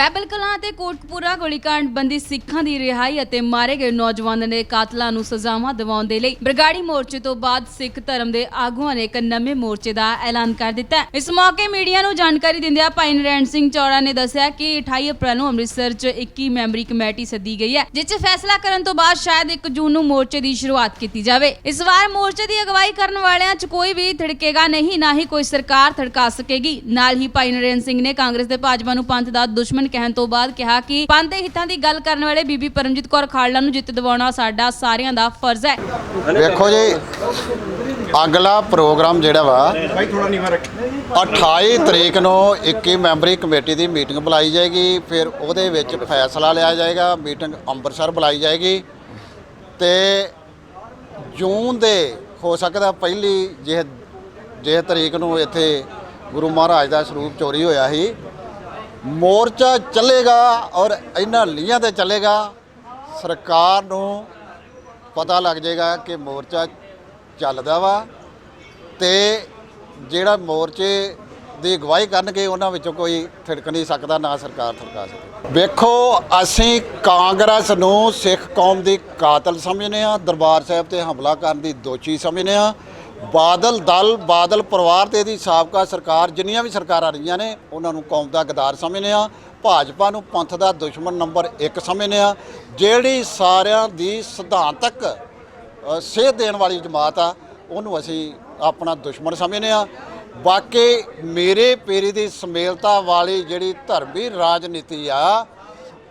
ਬੈਬਲ ਕਲਾਂ ਅਤੇ ਕੋਟਕਪੂਰਾ ਗੋਲੀकांड ਬੰਦੀ ਸਿੱਖਾਂ ਦੀ ਰਿਹਾਈ ਅਤੇ ਮਾਰੇ ਗਏ ਨੌਜਵਾਨਾਂ ਦੇ ਕਾਤਲਾਂ ਨੂੰ ਸਜ਼ਾਵਾਂ ਦਿਵਾਉਣ ਦੇ ਲਈ ਬਰਗਾੜੀ ਮੋਰਚੇ ਤੋਂ ਬਾਅਦ ਸਿੱਖ ਧਰਮ ਦੇ ਆਗੂਆਂ ਨੇ ਇੱਕ ਨਵੇਂ ਮੋਰਚੇ ਦਾ ਐਲਾਨ ਕਰ ਦਿੱਤਾ ਇਸ ਮੌਕੇ ਮੀਡੀਆ ਨੂੰ ਜਾਣਕਾਰੀ ਦਿੰਦਿਆਂ ਭਾਈ ਨਰੈਣ ਸਿੰਘ ਚੌੜਾ ਨੇ ਦੱਸਿਆ ਕਿ 28 ਅਪ੍ਰੈਲ ਨੂੰ ਅੰਮ੍ਰਿਤਸਰ 'ਚ 21 ਮੈਂਬਰੀ ਕਮੇਟੀ ਸੱਦੀ ਗਈ ਹੈ, ਜਿਸ 'ਚ ਫੈਸਲਾ ਕਰਨ ਤੋਂ ਬਾਅਦ ਸ਼ਾਇਦ 1 ਜੂਨ ਨੂੰ ਮੋਰਚੇ ਦੀ ਸ਼ੁਰੂਆਤ ਕੀਤੀ ਜਾਵੇ। ਇਸ ਵਾਰ ਮੋਰਚੇ ਦੀ ਅਗਵਾਈ ਕਰਨ ਵਾਲਿਆਂ 'ਚ ਕੋਈ ਵੀ ਥੜਕੇਗਾ ਨਹੀਂ, ਨਾ ਹੀ ਕੋਈ ਸਰਕਾਰ ਥੜਕਾ ਸਕੇਗੀ। ਨਾਲ ਹੀ ਭਾਈ ਨਰੈਣ ਸਿੰਘ ਨੇ ਕਾਂਗਰਸ ਤੇ ਭਾਜਪਾ ਨੂੰ ਪੰਥ ਦਾ ਦੁਸ਼ਮਣ ਕਹਿਣ ਤੋਂ ਬਾਅਦ ਕਿਹਾ ਕਿ ਦੇ ਹਿੱਤਾਂ ਦੀ ਗੱਲ ਕਰਨ ਵਾਲੇ ਬੀਬੀ ਪਰਮਜੀਤ ਕੌਰ ਖਾਲੜਾ ਨੂੰ ਜਿੱਤ ਦਿਵਾਉਣਾ ਸਾਡਾ ਸਾਰਿਆਂ ਦਾ ਫਰਜ਼ ਹੈ। ਵੇਖੋ ਜੀ ਅਗਲਾ ਪ੍ਰੋਗਰਾਮ ਜਿਹੜਾ ਵਾ 28 ਤਰੀਕ ਨੂੰ 21 ਮੈਂਬਰੀ ਕਮੇਟੀ ਦੀ ਮੀਟਿੰਗ ਬੁਲਾਈ ਜਾਏਗੀ ਫਿਰ ਉਹਦੇ ਵਿੱਚ ਫੈਸਲਾ ਲਿਆ ਜਾਏਗਾ ਮੀਟਿੰਗ ਅੰਮ੍ਰਿਤਸਰ ਬੁਲਾਈ ਜਾਏਗੀ ਤੇ ਜੂਨ ਦੇ ਹੋ ਸਕਦਾ ਪਹਿਲੀ ਜੇ ਜੇ ਤਰੀਕ ਨੂੰ ਇੱਥੇ ਗੁਰੂ ਮਹਾਰਾਜ ਦਾ ਸਰੂਪ ਚੋਰੀ ਹੋਇਆ ਸੀ। ਮੋਰਚਾ ਚੱਲੇਗਾ ਔਰ ਇਹਨਾਂ ਲੀਹਾਂ ਤੇ ਚੱਲੇਗਾ, ਸਰਕਾਰ ਨੂੰ ਪਤਾ ਲੱਗ ਜਾਏਗਾ ਕਿ ਮੋਰਚਾ ਚੱਲਦਾ ਵਾ ਤੇ ਜਿਹੜਾ ਮੋਰਚੇ ਦੀ ਅਗਵਾਈ ਕਰਨਗੇ, ਉਹਨਾਂ ਵਿੱਚੋਂ ਕੋਈ ਥਿੜਕ ਨਹੀਂ ਸਕਦਾ, ਨਾ ਸਰਕਾਰ ਥੜਕਾ ਸਕਦੀ ਵੇਖੋ, ਅਸੀਂ ਕਾਂਗਰਸ ਨੂੰ ਸਿੱਖ ਕੌਮ ਦੀ ਕਾਤਲ ਸਮਝਦੇ ਆ ਦਰਬਾਰ ਸਾਹਿਬ ਤੇ ਹਮਲਾ ਕਰਨ ਦੀ ਦੋਸ਼ੀ ਸਮਝਦੇ ਆ ਬਾਦਲ ਦਲ, ਬਾਦਲ ਪਰਿਵਾਰ ਤੇ ਇਹਦੀ ਸਾਬਕਾ ਸਰਕਾਰ, ਜਿੰਨੀਆਂ ਵੀ ਸਰਕਾਰਾਂ ਰਹੀਆਂ ਨੇ, ਉਹਨਾਂ ਨੂੰ ਕੌਮ ਦਾ ਗਦਾਰ ਸਮਝਦੇ ਆ ਭਾਜਪਾ ਨੂੰ ਪੰਥ ਦਾ ਦੁਸ਼ਮਣ ਨੰਬਰ 1 ਸਮਝਦੇ ਆ ਜਿਹੜੀ ਸਾਰਿਆਂ ਦੀ ਸਿਧਾਂਤਕ ਸੇਧ ਦੇਣ ਵਾਲੀ ਜਮਾਤ ਆ, ਉਹਨੂੰ ਅਸੀਂ ਆਪਣਾ ਦੁਸ਼ਮਣ ਸਮਝਦੇ ਆ ਬਾਕੀ ਮੇਰੇ ਪੇਰੀ ਦੀ ਸਮੇਲਤਾ ਵਾਲੀ ਜਿਹੜੀ ਧਰਮੀ ਰਾਜਨੀਤੀ ਆ,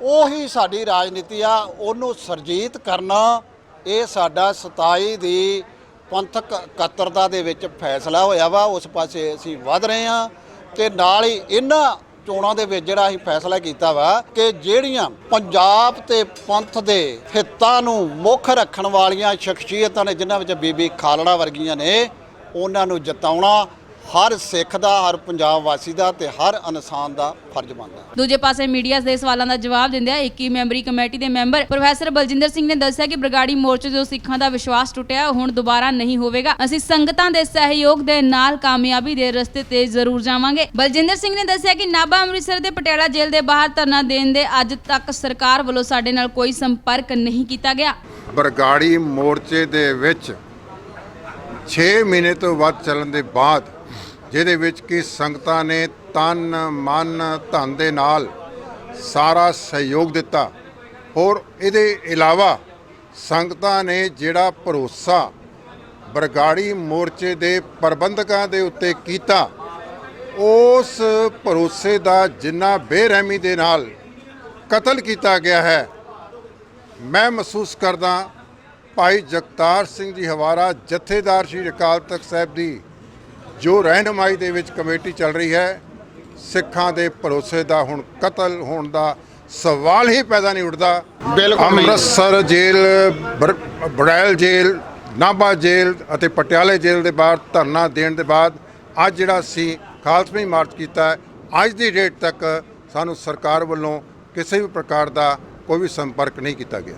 ਉਹੀ ਸਾਡੀ ਰਾਜਨੀਤੀ ਆ। ਉਹਨੂੰ ਸਰਜੀਤ ਕਰਨਾ, ਇਹ ਸਾਡਾ 27 ਦੀ ਪੰਥਕ ਇਕੱਤਰਤਾ ਦੇ ਵਿੱਚ ਫੈਸਲਾ ਹੋਇਆ ਵਾ, ਉਸ ਪਾਸੇ ਅਸੀਂ ਵਧ ਰਹੇ ਹਾਂ ਤੇ ਨਾਲ ਹੀ ਇਹਨਾਂ ਚੋਣਾਂ ਦੇ ਵਿੱਚ ਜਿਹੜਾ ਅਸੀਂ ਫੈਸਲਾ ਕੀਤਾ ਵਾ ਕਿ ਜਿਹੜੀਆਂ ਪੰਜਾਬ ਤੇ ਪੰਥ ਦੇ ਹਿੱਤਾਂ ਨੂੰ ਮੁੱਖ ਰੱਖਣ ਵਾਲੀਆਂ ਸ਼ਖਸੀਅਤਾਂ ਨੇ, ਜਿਨ੍ਹਾਂ ਵਿੱਚ ਬੀਬੀ ਖਾਲੜਾ ਵਰਗੀਆਂ ਨੇ, ਉਹਨਾਂ ਨੂੰ ਜਿਤਾਉਣਾ ਹਰ ਸਿੱਖ ਦਾ ਹਰ ਪੰਜਾਬ ਵਾਸੀ ਦਾ ਤੇ ਹਰ ਇਨਸਾਨ ਦਾ ਫਰਜ਼ ਬਣਦਾ ਦੂਜੇ ਪਾਸੇ ਮੀਡੀਆ ਦੇ ਸਵਾਲਾਂ ਦਾ ਜਵਾਬ ਦਿੰਦਿਆਂ 21 ਮੈਂਬਰੀ ਕਮੇਟੀ ਦੇ ਮੈਂਬਰ ਪ੍ਰੋਫੈਸਰ ਬਲਜਿੰਦਰ ਸਿੰਘ ਨੇ ਦੱਸਿਆ ਕਿ ਬਰਗਾੜੀ ਮੋਰਚੇ ਤੋਂ ਸਿੱਖਾਂ ਦਾ ਵਿਸ਼ਵਾਸ ਟੁੱਟਿਆ ਉਹ ਹੁਣ ਦੁਬਾਰਾ ਨਹੀਂ ਹੋਵੇਗਾ। ਅਸੀਂ ਸੰਗਤਾਂ ਦੇ ਸਹਿਯੋਗ ਦੇ ਨਾਲ ਕਾਮਯਾਬੀ ਦੇ ਰਸਤੇ ਤੇ ਜ਼ਰੂਰ ਜਾਵਾਂਗੇ। ਬਲਜਿੰਦਰ ਸਿੰਘ ਨੇ ਦੱਸਿਆ ਕਿ ਨਾਭਾ ਅੰਮ੍ਰਿਤਸਰ ਤੇ ਪਟਿਆਲਾ ਜੇਲ੍ਹ ਦੇ ਬਾਹਰ ਧਰਨਾ ਦੇਣ ਦੇ ਅੱਜ ਤੱਕ ਸਰਕਾਰ ਵੱਲੋਂ ਸਾਡੇ ਨਾਲ ਕੋਈ ਸੰਪਰਕ ਨਹੀਂ ਕੀਤਾ ਗਿਆ। ਬਰਗਾੜੀ ਮੋਰਚੇ ਦੇ ਵਿੱਚ 6 ਮਹੀਨੇ ਤੋਂ ਵੱਧ ਚੱਲਣ ਦੇ ਬਾਅਦ ਜਿਹਦੇ ਵਿੱਚ ਕਿ ਸੰਗਤਾਂ ਨੇ ਤਨ, ਮਨ, ਧਨ ਦੇ ਨਾਲ ਸਾਰਾ ਸਹਿਯੋਗ ਦਿੱਤਾ। ਹੋਰ ਇਹਦੇ ਇਲਾਵਾ ਸੰਗਤਾਂ ਨੇ ਜਿਹੜਾ ਭਰੋਸਾ ਬਰਗਾੜੀ ਮੋਰਚੇ ਦੇ ਪ੍ਰਬੰਧਕਾਂ ਦੇ ਉੱਤੇ ਕੀਤਾ, ਉਸ ਭਰੋਸੇ ਦਾ ਜਿੰਨਾ ਬੇਰਹਿਮੀ ਦੇ ਨਾਲ ਕਤਲ ਕੀਤਾ ਗਿਆ ਹੈ, ਮੈਂ ਮਹਿਸੂਸ ਕਰਦਾ ਭਾਈ ਜਗਤਾਰ ਸਿੰਘ ਜੀ ਹਵਾਰਾ, ਜਥੇਦਾਰ ਸ਼੍ਰੀ ਅਕਾਲ ਤਖਤ ਸਾਹਿਬ ਦੀ ਜੋ ਰਹਿਨਮਾਈ ਦੇ ਵਿੱਚ ਕਮੇਟੀ ਚੱਲ ਰਹੀ ਹੈ ਸਿੱਖਾਂ ਦੇ ਭਰੋਸੇ ਦਾ ਹੁਣ ਕਤਲ ਹੋਣ ਦਾ ਸਵਾਲ ਹੀ ਪੈਦਾ ਨਹੀਂ ਉੱਠਦਾ। ਅੰਮ੍ਰਿਤਸਰ ਜੇਲ੍ਹ ਬੜੈਲ ਜੇਲ੍ਹ ਨਾਭਾ ਜੇਲ੍ਹ ਅਤੇ ਪਟਿਆਲੇ ਜੇਲ੍ਹ ਦੇ ਬਾਹਰ ਧਰਨਾ ਦੇਣ ਦੇ ਬਾਅਦ ਅੱਜ ਜਿਹੜਾ ਅਸੀਂ ਖਾਲਸਮੀ ਮਾਰਚ ਕੀਤਾ ਅੱਜ ਦੀ ਡੇਟ ਤੱਕ ਸਾਨੂੰ ਸਰਕਾਰ ਵੱਲੋਂ ਕਿਸੇ ਵੀ ਪ੍ਰਕਾਰ ਦਾ ਕੋਈ ਵੀ ਸੰਪਰਕ ਨਹੀਂ ਕੀਤਾ ਗਿਆ